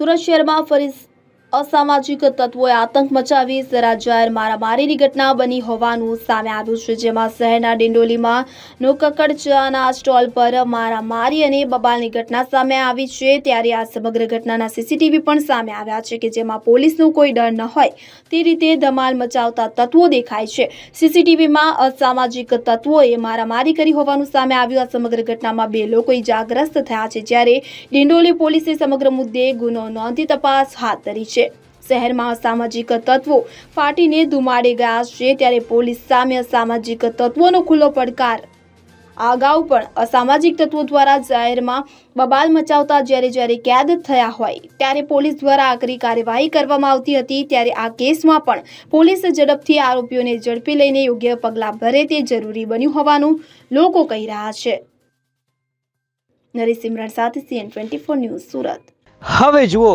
સુરત શહેરમાં ફરી અસામાજિક તત્વોએ આતંક મચાવી સરા જાહેર મારામારીની ઘટના બની હોવાનું સામે આવ્યું છે, જેમાં શહેરના ડિંડોલીમાં નોકકડ ચાના સ્ટોલ પર મારામારી અને બબાલની ઘટના સામે આવી છે. ત્યારે આ સમગ્ર ઘટનાના સીસીટીવી પણ સામે આવ્યા છે કે જેમાં પોલીસનો કોઈ ડર ન હોય તે રીતે ધમાલ મચાવતા તત્વો દેખાય છે. સીસીટીવીમાં અસામાજિક તત્વોએ મારામારી કરી હોવાનું સામે આવ્યું. આ સમગ્ર ઘટનામાં બે લોકો ઇજાગ્રસ્ત થયા છે, જ્યારે ડિંડોલી પોલીસે સમગ્ર મુદ્દે ગુનો નોંધી તપાસ હાથ ધરી છે. શહેરમાં અસામાજિક તત્વો ફાટીને ધુમાડી ગયા છે ત્યારે પોલીસ સામે અસામાજિક તત્વોનો ખુલ્લો પડકાર. આ અગાઉ પણ અસામાજિક તત્વો દ્વારા જાહેરમાં બબાલ મચાવતા જ્યારે જ્યારે કેદ થયા હોય ત્યારે પોલીસ દ્વારા આકરી કાર્યવાહી કરવામાં આવતી હતી ત્યારે આ કેસમાં પણ પોલીસ ઝડપથી આરોપીઓને ઝડપી લઈને યોગ્ય પગલાં ભરે તે જરૂરી બન્યું હોવાનું લોકો કહી રહ્યા છે. નરેશ સાથે સીએન ટ્વેન્ટી ન્યૂઝ સુરત. હવે જુઓ